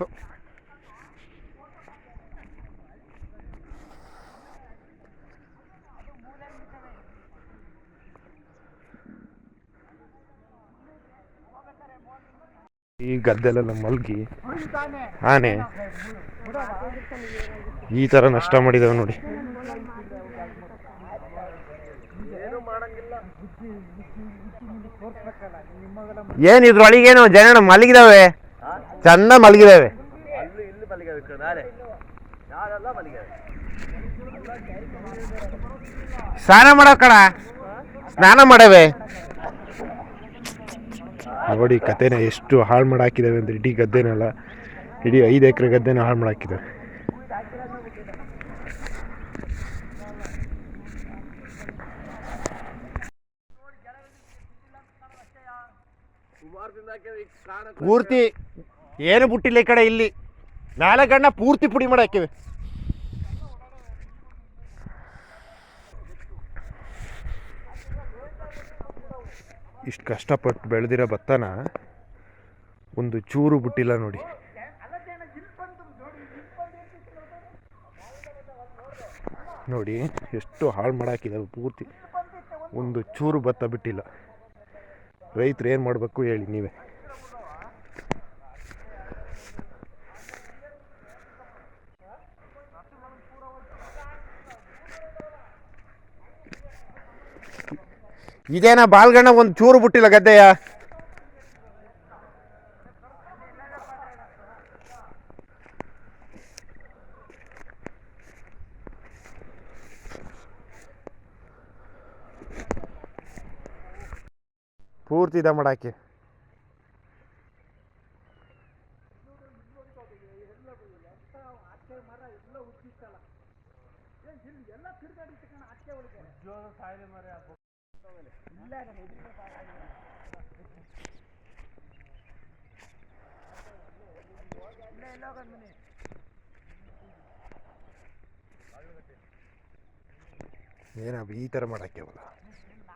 ಸಾಕು ಈ ಗದ್ದೆಲೆಲ್ಲ ಮಲ್ಗಿ. ಆನೆ. ಈ ಥರ ನಷ್ಟ ಮಾಡಿದಾವೆ ನೋಡಿ. ಏನು ಇದ್ರೊಳಗೇನು ಜನ ಮಲಗಿದಾವೆ? ಚಂದ ಮಲಗಿದಾವೆ. ನಾಳೆ. ಯಾರೆಲ್ಲ ಮಲ್ಲಿಗೆ. ಸ್ನಾನ ಮಾಡೋ ಕಡ ಸ್ನಾನ ಮಾಡವೆ. ನೋಡಿ ಕತೆನ ಎಷ್ಟು ಹಾಳು ಮಾಡಾಕಿದಾವೆ ಅಂದ್ರೆ ಇಡೀ ಗದ್ದೆನಲ್ಲ. ಇಡೀ ಐದು ಎಕರೆ ಗದ್ದೆನ ಹಾಳು ಮಾಡಾಕಿದಾವೆ. ಪೂರ್ತಿ ಏನು ಬಿಟ್ಟಿಲ್ಲ ಈ ಕಡೆ ಇಲ್ಲಿ. ನಾಲ್ಕು ಗಣ್ಣ ಪೂರ್ತಿ ಪುಡಿ ಮಾಡಾಕಿವೆ ಇಷ್ಟು ಕಷ್ಟಪಟ್ಟು ಬೆಳೆದಿರೋ ಭತ್ತನ ಒಂದು ಚೂರು ಬಿಟ್ಟಿಲ್ಲ ನೋಡಿ. ನೋಡಿ ಎಷ್ಟು ಹಾಳು ಮಾಡಾಕಿದ್ದಾವೆ ಪೂರ್ತಿ. ಒಂದು ಚೂರು ಭತ್ತ ಬಿಟ್ಟಿಲ್ಲ. ರೈತರು ಏನು ಮಾಡಬೇಕು ಹೇಳಿ ನೀವೇ. ಇದೇನ ಬಾಲ್ಗಣ್ಣ ಒಂದು ಚೂರು ಬಿಟ್ಟಿಲ್ಲ ಗದ್ದೆಯ? ಪೂರ್ತಿ ಇದೆ ಮಾಡಾಕಿ. ಏನಪ್ಪ ಈ ಥರ ಮಾಡಾಕ್ಯವಲ್ಲ